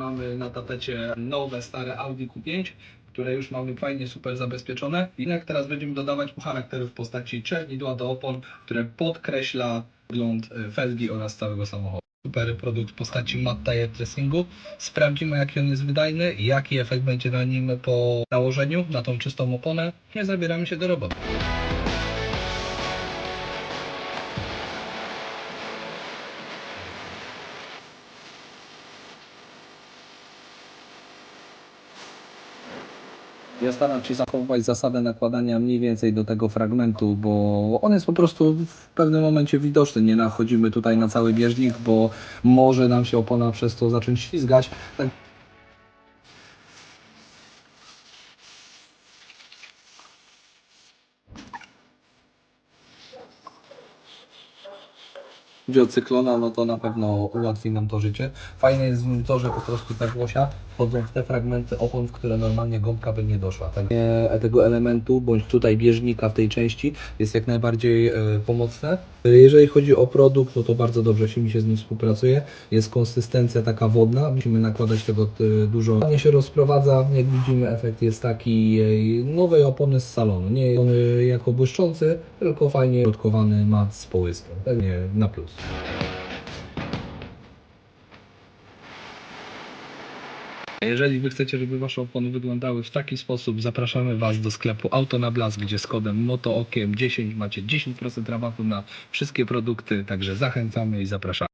mamy na tapecie nowe, stare Audi Q5, które już mamy fajnie, super zabezpieczone. I jak teraz będziemy dodawać mu charakteru w postaci czernidła do opon, które podkreśla wygląd e, felgi oraz całego samochodu. Super produkt w postaci matte tire dressingu. Sprawdzimy jaki on jest wydajny, jaki efekt będzie na nim po nałożeniu na tą czystą oponę. Nie zabieramy się do roboty. Ja staram się zachowywać zasadę nakładania mniej więcej do tego fragmentu, bo on jest po prostu w pewnym momencie widoczny. Nie nachodzimy tutaj na cały bieżnik, bo może nam się opona przez to zacząć ślizgać. Tak chodzi o cyklona, no to na pewno ułatwi nam to życie. Fajne jest w nim to, że po prostu te włosia wchodzą w te fragmenty opon, w które normalnie gąbka by nie doszła. Tak? Nie, tego elementu, bądź tutaj bieżnika w tej części jest jak najbardziej e, pomocne. E, Jeżeli chodzi o produkt, no to bardzo dobrze się mi się z nim współpracuje. Jest konsystencja taka wodna, musimy nakładać tego e, dużo. Ładnie się rozprowadza, jak widzimy efekt jest taki e, nowej opony z salonu. Nie on e, jako błyszczący, tylko fajnie dotkowany mat z połyskiem. Pewnie na plus. Jeżeli Wy chcecie, żeby Wasze opony wyglądały w taki sposób, zapraszamy Was do sklepu Auto na Blask, gdzie z kodem MOTOOKIEM10 macie 10% rabatu na wszystkie produkty, także zachęcamy i zapraszamy.